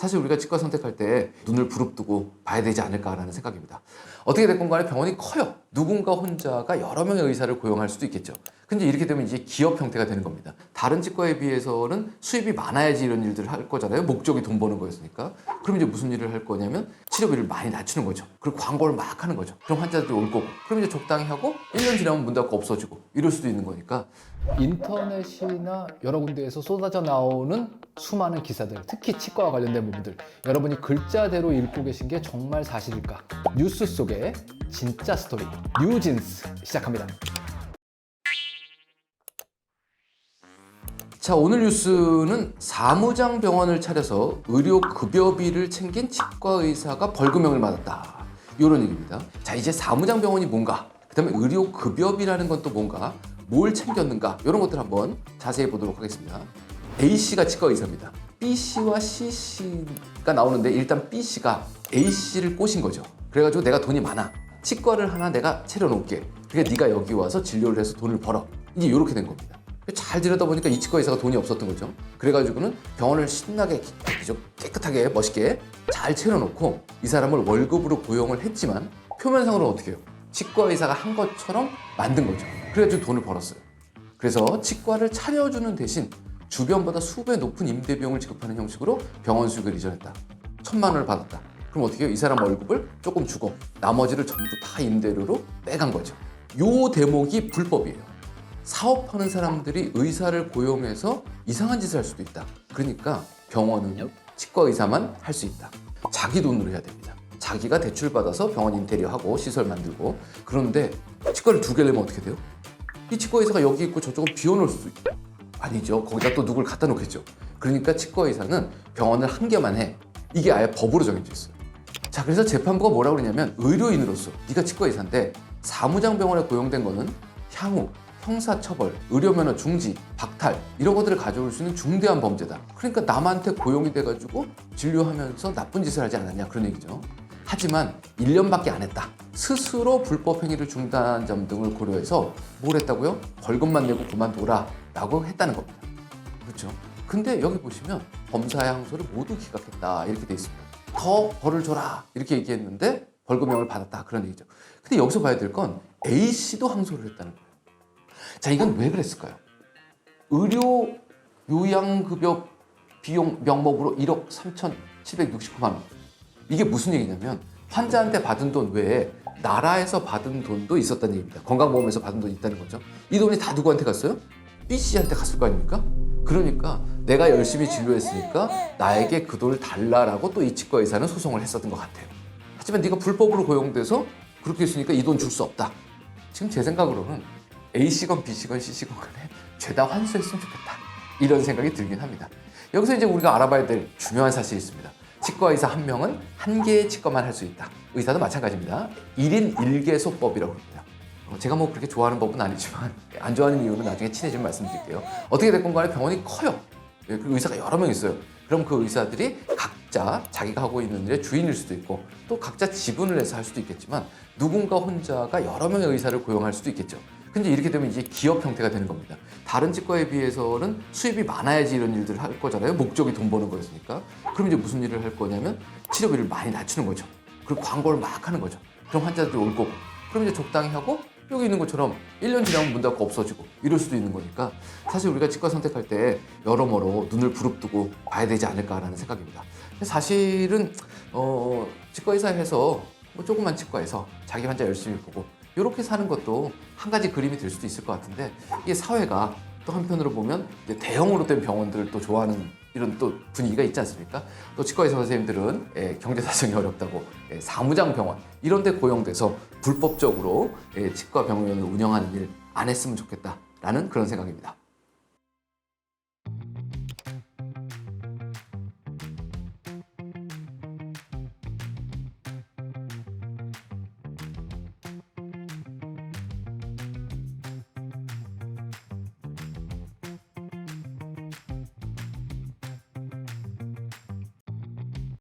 사실 우리가 치과 선택할 때 눈을 부릅뜨고 봐야 되지 않을까라는 생각입니다. 어떻게 됐건 간에 병원이 커요. 누군가 혼자가 여러 명의 의사를 고용할 수도 있겠죠. 근데 이렇게 되면 이제 기업 형태가 되는 겁니다. 다른 치과에 비해서는 수입이 많아야지 이런 일들을 할 거잖아요. 목적이 돈 버는 거였으니까. 그럼 이제 무슨 일을 할 거냐면 치료비를 많이 낮추는 거죠. 그리고 광고를 막 하는 거죠. 그럼 환자들이 올 거고. 그럼 이제 적당히 하고 1년 지나면 문 닫고 없어지고 이럴 수도 있는 거니까 인터넷이나 여러 군데에서 쏟아져 나오는 수많은 기사들, 특히 치과와 관련된 부분들, 여러분이 글자대로 읽고 계신 게 정말 사실일까? 뉴스 속의 진짜 스토리, 뉴진스 시작합니다. 자 오늘 뉴스는 사무장 병원을 차려서 의료 급여비를 챙긴 치과 의사가 벌금형을 맞았다 이런 얘기입니다. 자 이제 사무장 병원이 뭔가 그다음에 의료 급여비라는 건 또 뭔가 뭘 챙겼는가 이런 것들 한번 자세히 보도록 하겠습니다. A 씨가 치과 의사입니다. B 씨와 C 씨가 나오는데 일단 B 씨가 A 씨를 꼬신 거죠. 그래가지고 내가 돈이 많아. 치과를 하나 내가 차려놓을게. 그러니까 네가 여기 와서 진료를 해서 돈을 벌어. 이제 이렇게 된 겁니다. 잘 들여다보니까 이 치과 의사가 돈이 없었던 거죠. 그래가지고는 병원을 신나게 깨- 깨끗하게 멋있게 잘 차려놓고 이 사람을 월급으로 고용을 했지만 표면상으로는 어떻게 해요? 치과 의사가 한 것처럼 만든 거죠. 그래가지고 돈을 벌었어요. 그래서 치과를 차려주는 대신 주변보다 수배 높은 임대 비용을 지급하는 형식으로 병원 수익을 이전했다. 천만 원을 받았다. 그럼 어떻게 해요? 이 사람 월급을 조금 주고 나머지를 전부 다 임대료로 빼간 거죠. 요 대목이 불법이에요. 사업하는 사람들이 의사를 고용해서 이상한 짓을 할 수도 있다. 그러니까 병원은 치과 의사만 할 수 있다. 자기 돈으로 해야 됩니다. 자기가 대출 받아서 병원 인테리어 하고 시설 만들고 그런데 치과를 두 개를 내면 어떻게 돼요? 이 치과 의사가 여기 있고 저쪽은 비워놓을 수도 있고 아니죠. 거기다 또 누굴 갖다 놓겠죠. 그러니까 치과 의사는 병원을 한 개만 해. 이게 아예 법으로 정해져 있어요. 자, 그래서 재판부가 뭐라고 그러냐면 의료인으로서 네가 치과 의사인데 사무장 병원에 고용된 거는 향후 형사처벌, 의료면허 중지, 박탈 이런 것들을 가져올 수 있는 중대한 범죄다. 그러니까 남한테 고용이 돼가지고 진료하면서 나쁜 짓을 하지 않았냐 그런 얘기죠. 하지만 1년밖에 안 했다. 스스로 불법 행위를 중단한 점 등을 고려해서 뭘 했다고요? 벌금만 내고 그만둬라 라고 했다는 겁니다. 그렇죠. 근데 여기 보시면 범사의 항소를 모두 기각했다 이렇게 돼 있습니다. 더 벌을 줘라 이렇게 얘기했는데 벌금형을 받았다 그런 얘기죠. 근데 여기서 봐야 될 건 A 씨도 항소를 했다는 거예요. 자 이건 왜 그랬을까요? 의료 요양급여 비용 명목으로 1억 3,769만 원. 이게 무슨 얘기냐면 환자한테 받은 돈 외에 나라에서 받은 돈도 있었다는 얘기입니다. 건강보험에서 받은 돈이 있다는 거죠. 이 돈이 다 누구한테 갔어요? B 씨한테 갔을 거 아닙니까? 그러니까 내가 열심히 진료했으니까 나에게 그 돈을 달라라고 또 이 치과 의사는 소송을 했었던 것 같아요. 하지만 네가 불법으로 고용돼서 그렇게 했으니까 이 돈 줄 수 없다. 지금 제 생각으로는 A 씨건 B 씨건 C 씨건 간에 죄다 환수했으면 좋겠다. 이런 생각이 들긴 합니다. 여기서 이제 우리가 알아봐야 될 중요한 사실이 있습니다. 치과 의사 한 명은 한 개의 치과만 할 수 있다. 의사도 마찬가지입니다. 1인 1개소법이라고 합니다. 어, 제가 뭐 그렇게 좋아하는 법은 아니지만 안 좋아하는 이유는 나중에 친해지면 말씀드릴게요. 어떻게 됐건 간에 병원이 커요. 예, 그리고 의사가 여러 명 있어요. 그럼 그 의사들이 각자 자기가 하고 있는 일의 주인일 수도 있고 또 각자 지분을 내서 할 수도 있겠지만 누군가 혼자가 여러 명의 의사를 고용할 수도 있겠죠. 근데 이렇게 되면 이제 기업 형태가 되는 겁니다. 다른 치과에 비해서는 수입이 많아야지 이런 일들을 할 거잖아요. 목적이 돈 버는 거였으니까. 그럼 이제 무슨 일을 할 거냐면 치료비를 많이 낮추는 거죠. 그리고 광고를 막 하는 거죠. 그럼 환자들이 올 거고. 그럼 이제 적당히 하고 여기 있는 것처럼 1년 지나면 문 닫고 없어지고 이럴 수도 있는 거니까 사실 우리가 치과 선택할 때 여러모로 눈을 부릅뜨고 봐야 되지 않을까라는 생각입니다. 사실은 어, 치과 의사에서 뭐 조그만 치과에서 자기 환자 열심히 보고 이렇게 사는 것도 한 가지 그림이 될 수도 있을 것 같은데 이게 사회가 또 한편으로 보면 대형으로 된 병원들을 또 좋아하는 이런 또 분위기가 있지 않습니까? 또 치과 의사 선생님들은 예, 경제 사정이 어렵다고 예, 사무장 병원 이런 데 고용돼서 불법적으로 예, 치과 병원을 운영하는 일 안 했으면 좋겠다라는 그런 생각입니다.